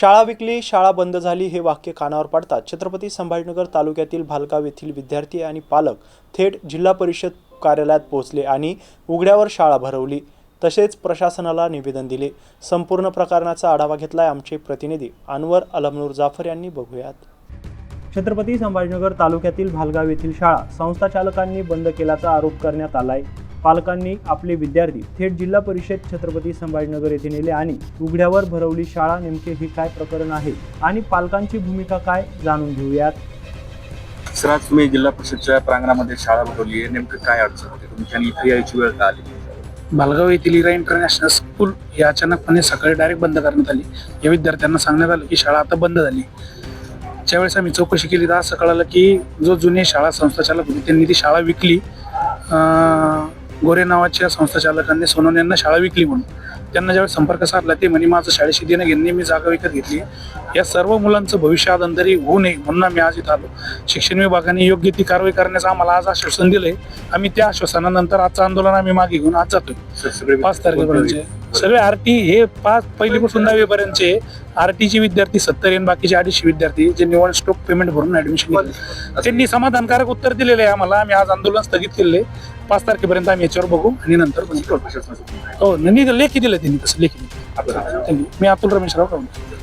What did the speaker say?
शाळा विकली शाळा बंद झाली हे वाक्य कानावर पडतात. छत्रपती संभाजीनगर तालुक्यातील भालगाव येथील विद्यार्थी आणि पालक थेट जिल्हा परिषद कार्यालयात पोहोचले आणि उघड्यावर शाळा भरवली. तसेच प्रशासनाला निवेदन दिले. संपूर्ण प्रकरणाचा आढावा घेतलाय आमचे प्रतिनिधी अनवर अलमनूर जाफर यांनी. बघूयात. छत्रपती संभाजीनगर तालुक्यातील भालगाव येथील शाळा संस्था चालकांनी बंद केल्याचा आरोप करण्यात आलाय. पालकांनी आपले विद्यार्थी थेट जिल्हा परिषद छत्रपती संभाजीनगर येथे नेले आणि उघड्यावर भरवली शाळा नेमके हे काय प्रकरण आहे आणि पालकांची भूमिका काय जाणून घेऊयात. सर आज तुम्ही जिल्हा परिषदच्या प्रांगणामध्ये शाळा भरवली आहे. नेमकं काय अडचण होती? तुमच्या इथे यायची वेळ का आली? भालगाव येथील इरा इंटरनॅशनल स्कूल ही अचानकपणे सकाळी डायरेक्ट बंद करण्यात आली. या विद्यार्थ्यांना सांगण्यात आलं की शाळा आता बंद झाली. ज्यावेळेस आम्ही चौकशी केली तर असं कळालं की जो जुने शाळा संस्थाचालक होते त्यांनी ती शाळा विकली. अं, गोरे नावाच्या संस्थाचालकांनी सोनवणे यांना शाळा विकली म्हणून. त्यांना ज्यावेळेस संपर्क साधला ते म्हणे माझं शाळेशी देणं घेणे मी जागा विकत घेतली. या सर्व मुलांचं भविष्यात अंतरी होऊ नये म्हणून आम्ही आज इथं आलो. शिक्षण विभागाने योग्य ती कारवाई करण्याचं आम्हाला आज आश्वासन दिलंय. आम्ही त्या आश्वासनानंतर आजचं आंदोलन आम्ही मागे घेऊन आज जातोय. पाच तारखेपर्यंतचे. सगळे आरटी हे पाच पहिलीपासून दहावीपर्यंतचे. आरटीचे विद्यार्थी सत्तर आणि बाकीचे अडीचशे विद्यार्थी जे निवड स्टॉक पेमेंट भरून ऍडमिशन घेतले. त्यांनी समाधानकारक उत्तर दिलेले आहे आम्हाला. आम्ही आज आंदोलन स्थगित केलेले पाच तारखेपर्यंत आम्ही याच्यावर बघू आणि नंतर हो नाही लेखी दिलं त्यांनी तसं लेखी. त्यांनी मी अतुल रमेश राव